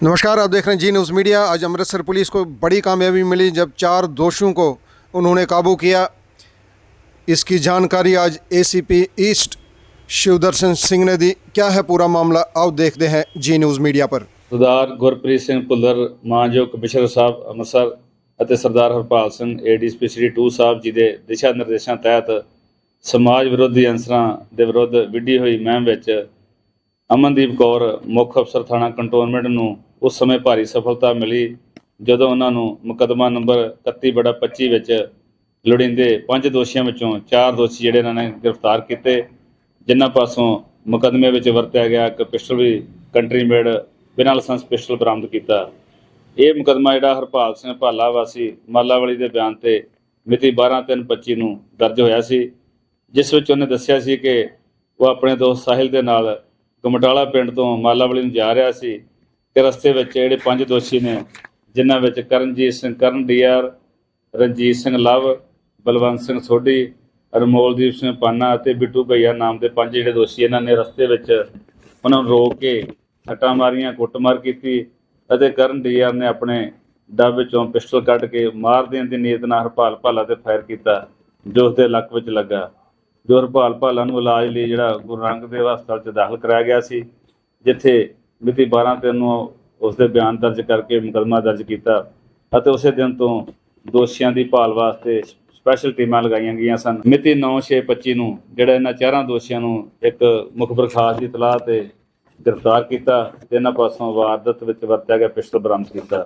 नमस्कार आप देख रहे हैं जी न्यूज़ मीडिया आज अमृतसर पुलिस को बड़ी कामयाबी मिली जब चार दोषियों को उन्होंने काबू किया इसकी जानकारी आज एसीपी ईस्ट शिवदर्शन सिंह ने दी क्या है पूरा मामला आओ देखते हैं जी न्यूज़ मीडिया पर ਸਰਦਾਰ ਗੁਰਪ੍ਰੀਤ ਸਿੰਘ ਭੁੱਲਰ ਮਾਨਯੋਗ ਕਮਿਸ਼ਨਰ ਸਾਹਿਬ ਅੰਮ੍ਰਿਤਸਰ ਅਤੇ ਸਰਦਾਰ ਹਰਪਾਲ ਸਿੰਘ ਏਡੀਸਪੀ ਸ੍ਰੀ 2 ਸਾਹਿਬ ਜੀ ਦੇ ਦਿਸ਼ਾ ਨਿਰਦੇਸ਼ਾਂ ਤਹਿਤ ਸਮਾਜ ਵਿਰੋਧੀ ਅੰਸਰਾਂ ਦੇ ਵਿਰੁੱਧ ਵਿੱਢੀ ਹੋਈ ਮੁਹਿੰਮ ਵਿੱਚ ਅਮਨਦੀਪ ਕੌਰ ਮੁੱਖ ਅਫਸਰ ਥਾਣਾ ਕੰਟੋਨਮੈਂਟ ਨੂੰ ਉਸ ਸਮੇਂ ਭਾਰੀ ਸਫਲਤਾ ਮਿਲੀ ਜਦੋਂ ਉਹਨਾਂ ਨੂੰ ਮੁਕੱਦਮਾ ਨੰਬਰ 31/25 ਵਿੱਚ ਲੋੜੀਂਦੇ ਪੰਜ ਦੋਸ਼ੀਆਂ ਵਿੱਚੋਂ ਚਾਰ ਦੋਸ਼ੀ ਜਿਹੜੇ ਇਹਨਾਂ ਨੇ ਗ੍ਰਿਫਤਾਰ ਕੀਤੇ, ਜਿਨ੍ਹਾਂ ਪਾਸੋਂ ਮੁਕੱਦਮੇ ਵਿੱਚ ਵਰਤਿਆ ਗਿਆ ਇੱਕ ਪਿਸਟਲ ਵੀ ਕੰਟਰੀ ਮੇਡ ਬਿਨਾਂ ਲਾਇਸੈਂਸ ਪਿਸਟਲ ਬਰਾਮਦ ਕੀਤਾ। ਇਹ ਮੁਕੱਦਮਾ ਜਿਹੜਾ ਹਰਪਾਲ ਸਿੰਘ ਭਾਲਾ ਵਾਸੀ ਮਾਲਾਵਾਲੀ ਦੇ ਬਿਆਨ ਤੇ ਮਿਤੀ 12/3/25 ਨੂੰ ਦਰਜ ਹੋਇਆ ਸੀ, ਜਿਸ ਵਿੱਚ ਉਹਨੇ ਦੱਸਿਆ ਸੀ ਕਿ ਉਹ ਆਪਣੇ ਦੋਸਤ ਸਾਹਿਲ ਦੇ ਨਾਲ ਕਮਟਾਲਾ ਪਿੰਡ ਤੋਂ ਮਾਲਾਵਾਲੀ ਨੂੰ ਜਾ ਰਿਹਾ ਸੀ। ਤੇ ਰਸਤੇ ਵਿੱਚ ਜਿਹੜੇ ਪੰਜ ਦੋਸ਼ੀ ਨੇ, ਜਿਨ੍ਹਾਂ ਵਿੱਚ ਕਰਨਜੀਤ ਸਿੰਘ ਕਰਨ ਡੀਆਰ ਰਣਜੀਤ ਸਿੰਘ ਲਵ, ਬਲਵੰਤ ਸਿੰਘ ਸੋਢੀ ਅਰਮੋਲਦੀਪ ਸਿੰਘ ਪਾਨਾ ਅਤੇ ਬਿੱਟੂ ਭਈਆ ਨਾਮ ਦੇ ਪੰਜ ਜਿਹੜੇ ਦੋਸ਼ੀ ਇਹਨਾਂ ਨੇ ਰਸਤੇ ਵਿੱਚ ਉਹਨਾਂ ਨੂੰ ਰੋਕ ਕੇ ਸੱਟਾਂ ਮਾਰੀਆਂ, ਕੁੱਟਮਾਰ ਕੀਤੀ ਅਤੇ ਕਰਨ ਡੀਆਰ ਨੇ ਆਪਣੇ ਡੱਬ ਵਿੱਚੋਂ ਪਿਸਟਲ ਕੱਢ ਕੇ ਮਾਰ ਦੇਣ ਦੀ ਨੀਅਤ ਨਾਲ ਹਰਪਾਲ ਭਾਲਾ ਤੇ ਫਾਇਰ ਕੀਤਾ, ਜੋ ਉਸਦੇ ਲੱਕ ਵਿੱਚ ਲੱਗਾ। ਜੋ ਹਰਪਾਲ ਭਾਲਾ ਨੂੰ ਇਲਾਜ ਲਈ ਜਿਹੜਾ ਗੁਰੂ ਨਾਨਕ ਦੇਵ ਹਸਪਤਾਲ 'ਚ ਦਾਖਲ ਕਰਾਇਆ ਗਿਆ ਸੀ, ਜਿੱਥੇ ਮਿਤੀ 12 ਤਿੰਨ ਨੂੰ ਉਸਦੇ ਬਿਆਨ ਦਰਜ ਕਰਕੇ ਮੁਕੱਦਮਾ ਦਰਜ ਕੀਤਾ ਅਤੇ ਉਸੇ ਦਿਨ ਤੋਂ ਦੋਸ਼ੀਆਂ ਦੀ ਭਾਲ ਵਾਸਤੇ ਸਪੈਸ਼ਲ ਟੀਮਾਂ ਲਗਾਈਆਂ ਗਈਆਂ ਸਨ। ਮਿਤੀ 9/6/25 ਨੂੰ ਜਿਹੜਾ ਇਹਨਾਂ ਚਾਰਾਂ ਦੋਸ਼ੀਆਂ ਨੂੰ ਇੱਕ ਮੁਖਬਰ ਖਾਸ ਦੀ ਇਤਲਾਹ ਤੇ ਗ੍ਰਿਫਤਾਰ ਕੀਤਾ ਤੇ ਇਹਨਾਂ ਪਾਸੋਂ ਵਾਰਦਤ ਵਿੱਚ ਵਰਤਿਆ ਗਿਆ ਪਿਸਟਲ ਬਰਾਮਦ ਕੀਤਾ।